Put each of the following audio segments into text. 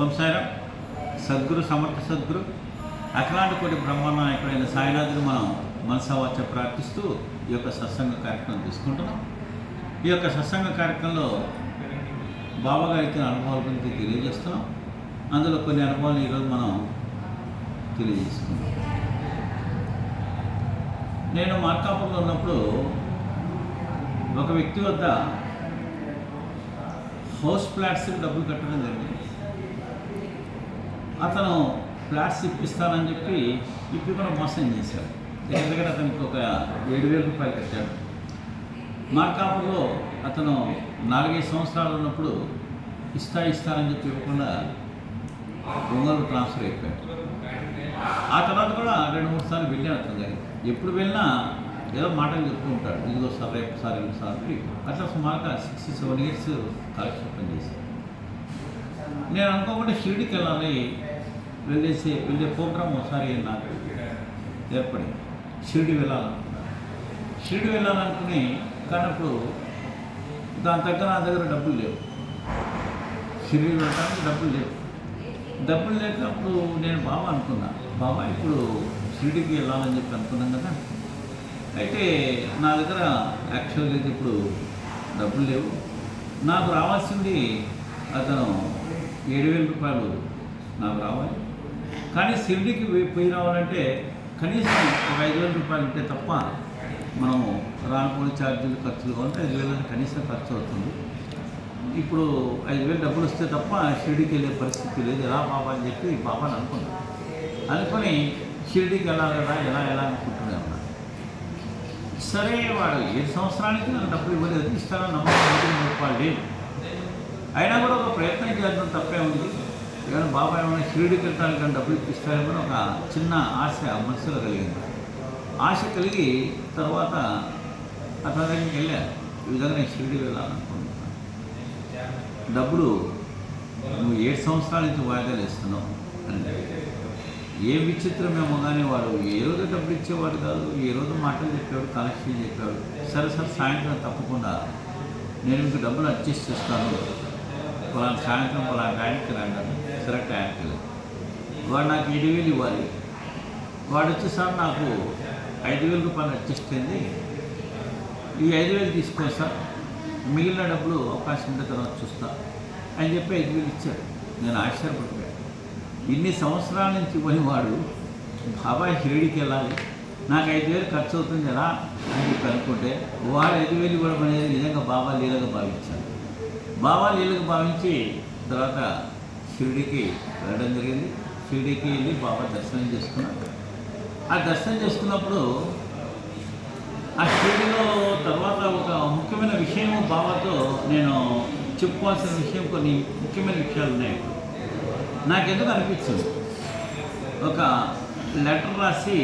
ఓం సాయిరాం సద్గురు సమర్థ సద్గురు. అఖలాంటి కోటి బ్రహ్మనాయకుడైన సాయినాథుని మనం మనసావాచ ప్రార్థిస్తూ ఈ యొక్క సత్సంగ కార్యక్రమం తీసుకుంటున్నాం. ఈ యొక్క సత్సంగ కార్యక్రమంలో బాబా గారి ఇచ్చిన అనుభవాల గురించి తెలియజేస్తున్నాం. అందులో కొన్ని అనుభవాలు ఈరోజు మనం తెలియజేసుకున్నాం నేను మార్కాపురంలో ఉన్నప్పుడు ఒక వ్యక్తి వద్ద హౌస్ ఫ్లాట్స్కి డబ్బులు కట్టడం జరిగింది. అతను ఫ్లాట్స్ ఇప్పిస్తానని చెప్పి ఇప్పి కూడా మోసం చేశాడు. ఎందుకంటే అతనికి ఒక ఏడు వేల రూపాయలు కట్టాడు. మార్కాపులో అతను నాలుగైదు సంవత్సరాలు ఉన్నప్పుడు ఇస్తా ఇస్తానని చెప్పి ఇవ్వకుండా ఒంగోలు ట్రాన్స్ఫర్ అయిపోయాడు. ఆ తర్వాత కూడా రెండు మూడు సార్లు వెళ్ళాను అతను దగ్గర ఎప్పుడు వెళ్ళినా ఏదో మాటలు చెప్తూ ఉంటాడు. ఇదిగో సార్ రేపు సార్ ఇల్లు సార్ అట్లా సుమారుగా సిక్స్ సెవెన్ ఇయర్స్ కాలక్షేపం చేశాను నేను అనుకోకుండా షిరిడికి వెళ్ళాలి. వెళ్ళేసి వెళ్ళే ప్రోగ్రామ్ ఒకసారి నాకు ఏర్పడింది. షిరిడి వెళ్ళాలనుకున్నాను. షిరిడి వెళ్ళాలనుకుని కానప్పుడు దాని తగ్గ నా దగ్గర డబ్బులు లేవు. షిరిడి వెళ్ళడానికి డబ్బులు లేవు. డబ్బులు లేనప్పుడు నేను బాబా అనుకున్నా బాబా ఇప్పుడు షిరిడికి వెళ్ళాలని చెప్పి అనుకున్నాం కదా అయితే నా దగ్గర యాక్చువల్గా అయితే ఇప్పుడు డబ్బులు లేవు. నాకు రావాల్సింది అతను ఏడు వేల రూపాయలు నాకు రావాలి. కానీ షిరిడికి పోయి- రావాలంటే కనీసం ఒక ఐదు వేల రూపాయలు ఉంటే తప్ప మనము రానుకోని ఛార్జీలు ఖర్చులు కావాలంటే ఐదు వేలు కనీసం ఖర్చు అవుతుంది. ఇప్పుడు ఐదు వేలు డబ్బులు వస్తే తప్ప షిరిడికి వెళ్ళే పరిస్థితి లేదు. ఎలా బాబా అని చెప్పి బాబాని అనుకున్నాను. అనుకొని షిరిడికి వెళ్ళాలి కదా ఎలా ఎలా అనుకుంటున్నాను? సరే వాడు ఏడు సంవత్సరానికి నాకు డబ్బులు ఇవ్వలేదు ఇస్తానని నమ్మకం రూపాయలు లేదు. అయినా కూడా ఒక ప్రయత్నం చేద్దాం తప్పే ఉంది. ఏమైనా బాబాయ్ ఏమైనా షిరిడికి వెళ్ళడానికి కానీ డబ్బులు ఇప్పిస్తారేమో ఒక చిన్న ఆశ మనసులో కలిగింది. ఆశ కలిగి తర్వాత అతని దగ్గరికి వెళ్ళాను ఈ విధంగా నేను షిరిడి వెళ్ళాలనుకుంటున్నాను. డబ్బులు నువ్వు ఏడు సంవత్సరాల నుంచి వాయిదాలు ఇస్తున్నావు అని ఏ విచిత్రమేమో కానీ వాడు ఏ రోజు డబ్బులు ఇచ్చేవాడు కాదు ఏ రోజు మాటలు చెప్పాడు కలెక్షన్ చెప్పాడు సరే సరే సాయంత్రం తప్పకుండా నేను మీకు డబ్బులు అడ్జస్ట్ చేస్తాను. పలానా సాయంత్రం పలానా టైంకి రండి సరే టైంకి వాడు నాకు ఏడు వేలు ఇవ్వాలి. వాడు వచ్చేసారి నాకు ఐదు వేల రూపాయలు అడ్జస్ట్ అయింది ఈ ఐదు వేలు తీసుకోండి సార్. మిగిలిన డబ్బులు అవకాశం ఉంటే తర్వాత చూస్తా. అని చెప్పి ఐదు వేలు ఇచ్చాడు. నేను ఆశ్చర్యపడిపోయాను. ఇన్ని సంవత్సరాల నుంచి పోయినవాడు బాబాయ్ షిరిడికి వెళ్ళాలి నాకు ఐదు వేలు ఖర్చు అవుతుంది ఎలా అని చెప్పి అనుకుంటే వాడు ఐదు వేలు ఇవ్వడం అనేది నిజంగా బాబా లీలగా భావించాను బాబా లీలగా భావించి తర్వాత షిరిడికి వెళ్ళడం జరిగింది. షిరిడికి వెళ్ళి బాబా దర్శనం చేసుకున్నాను ఆ దర్శనం చేసుకున్నప్పుడు ఆ షిరిడిలో తర్వాత ఒక ముఖ్యమైన విషయం బాబాతో నేను చెప్పుకోవాల్సిన విషయం కొన్ని ముఖ్యమైన విషయాలు ఉన్నాయి. ఇప్పుడు నాకెందుకు అనిపించింది? ఒక లెటర్ రాసి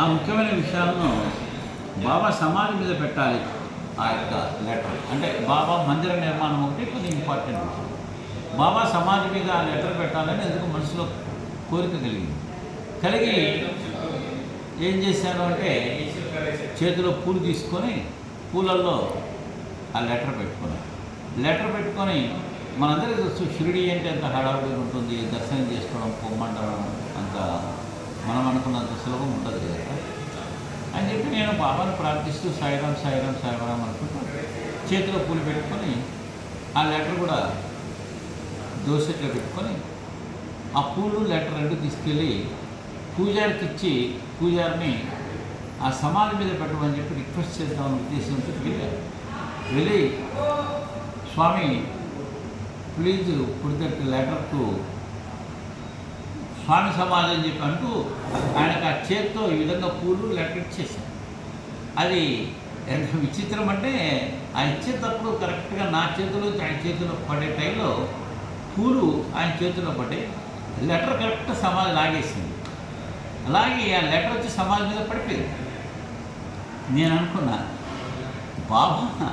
ఆ ముఖ్యమైన విషయాలను బాబా సమాధి మీద పెట్టాలి ఆ యొక్క లెటర్. అంటే బాబా మందిర నిర్మాణం ఒకటి కొద్ది ఇంపార్టెంట్ విషయం. బాబా సమాధి మీద ఆ లెటర్ పెట్టాలని ఎందుకు మనసులో కోరిక కలిగింది? కలిగి ఏం చేశాను అంటే చేతిలో పూలు తీసుకొని పూలల్లో ఆ లెటర్ పెట్టుకున్నాను లెటర్ పెట్టుకొని మనందరికీ తెలుసు షిరిడి అంటే ఎంత హడావుడిగా ఉంటుంది దర్శనం చేసుకోవడం పొమ్మంటడం అంత మనం అనుకున్నంత సులభం ఉండదు కదా. అని చెప్పి నేను బాబాను ప్రార్థిస్తూ సాయిరాం సాయిరాం సాయిరాం అనుకుంటూ చేతిలో పూలు పెట్టుకొని ఆ లెటర్ కూడా దోశలో పెట్టుకొని ఆ పూలు లెటర్ రెండు తీసుకెళ్ళి పూజారికి ఇచ్చి పూజారిని ఆ సమాధి మీద పెట్టమని చెప్పి రిక్వెస్ట్ చేద్దామని ఉద్దేశంతో వెళ్ళారు వెళ్ళి స్వామి please put that letter to Swami samadhi అని చెప్పి అంటూ ఆయనకు ఆ చేత్తో ఈ విధంగా పూలు లెటర్ ఇచ్చేసాను అది ఎంత విచిత్రం అంటే ఆయన ఇచ్చేటప్పుడు కరెక్ట్గా నా చేతిలో ఆయన చేతిలో పడే టైంలో పూలు ఆయన చేతిలో పడే లెటర్ కరెక్ట్ సమాధి లాగేసింది. అలాగే ఆ లెటర్ వచ్చి సమాధి మీద పడిపోయింది. నేను అనుకున్నా బాబా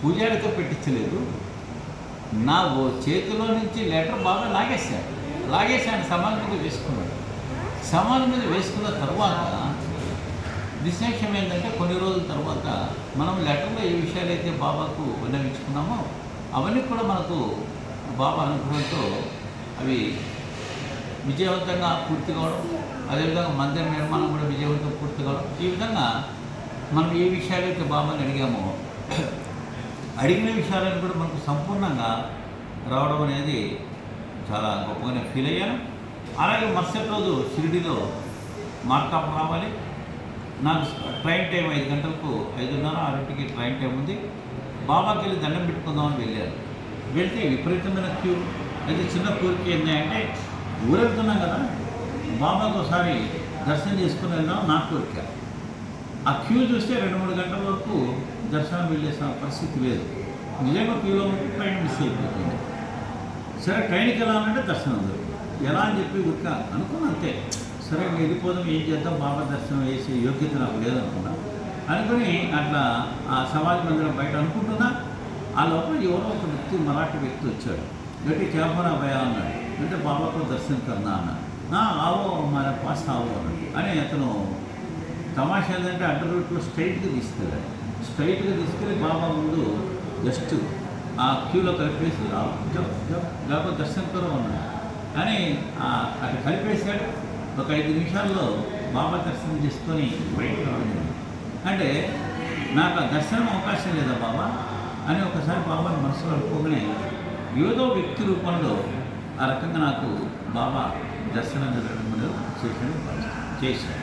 పూజారితో పెట్టించలేదు. నా చేతిలో నుంచి లెటర్ బాగా లాగేశాడు. లాగేసి ఆయన సమాజం మీద వేసుకున్నాడు. సమాజం మీద వేసుకున్న తర్వాత విశేషం ఏంటంటే కొన్ని రోజుల తర్వాత మనం లెటర్లో ఏ విషయాలైతే బాబాకు విన్నవించుకున్నామో అవన్నీ కూడా మనకు బాబా అనుగ్రహంతో అవి విజయవంతంగా పూర్తి కావడం అదేవిధంగా మందిర నిర్మాణం కూడా విజయవంతంగా పూర్తి కావడం. ఈ విధంగా మనం ఏ విషయాలైతే బాబాని అడిగామో అడిగిన విషయాలను కూడా మనకు సంపూర్ణంగా రావడం అనేది చాలా గొప్పగానే ఫీల్ అయ్యాను. అలాగే మరుసటి రోజు షిరిడిలో మార్కాపు రావాలి. నాకు ట్రైన్ టైం ఐదు గంటలకు ఐదున్నర ఆరింటికి ట్రైన్ టైం ఉంది. బాబాకి వెళ్ళి దండం పెట్టుకుందామని వెళ్ళాను. వెళ్తే విపరీతమైన క్యూ. అయితే చిన్న కోరిక ఏంటంటే ఊరెళ్తున్నాం కదా. బాబాకు ఒకసారి దర్శనం చేసుకుని వెళ్దాం నా కోరిక. ఆ క్యూ చూస్తే రెండు మూడు గంటల వరకు దర్శనం వెళ్ళేసిన పరిస్థితి లేదు. నిజంగా క్యూలో ఉంటే ట్రైన్ మిస్ అయిపోతుంది. సరే ట్రైన్కి వెళ్ళాలంటే దర్శనం దొరుకుతుంది ఎలా అని చెప్పి ఉక్క అనుకున్నా అంతే. సరే వెళ్ళిపోదాం ఏం చేద్దాం బాబా దర్శనం వేసే యోగ్యత నాకు లేదనుకున్నా. అనుకుని అట్లా ఆ సమాజ్ మందిరం బయట అనుకుంటున్నా. ఆ లోపల ఎవరో ఒక వ్యక్తి మరాఠీ వ్యక్తి వచ్చాడు. గట్టి చేపన భయ అన్నాడు. అంటే బాబాతో దర్శనం కన్నా అన్నాడు. "ఆ, ఆవో మన పాస్ ఆవో అన్నాడు. అని అతను తమాషా ఏంటంటే అడ్డ రూట్లో స్ట్రైట్గా తీసుకెళ్ళాలి. స్ట్రైట్గా తీసుకెళ్ళి బాబా ముందు జస్ట్ ఆ క్యూలో కలిపేసి "ఆ, లేకపోతే దర్శనం కూడా ఉన్నాడు. కానీ అక్కడ కలిపేశాడు. ఒక ఐదు నిమిషాల్లో బాబా దర్శనం చేసుకొని బయటకు రావడం అంటే నాకు ఆ దర్శనం అవకాశం లేదా బాబా? అని ఒకసారి బాబాని మనసులో అనుకోగానే ఏదో వ్యక్తి రూపంలో ఆ రకంగా నాకు బాబా దర్శనం జరగడం అనేది చేశాను చేశాను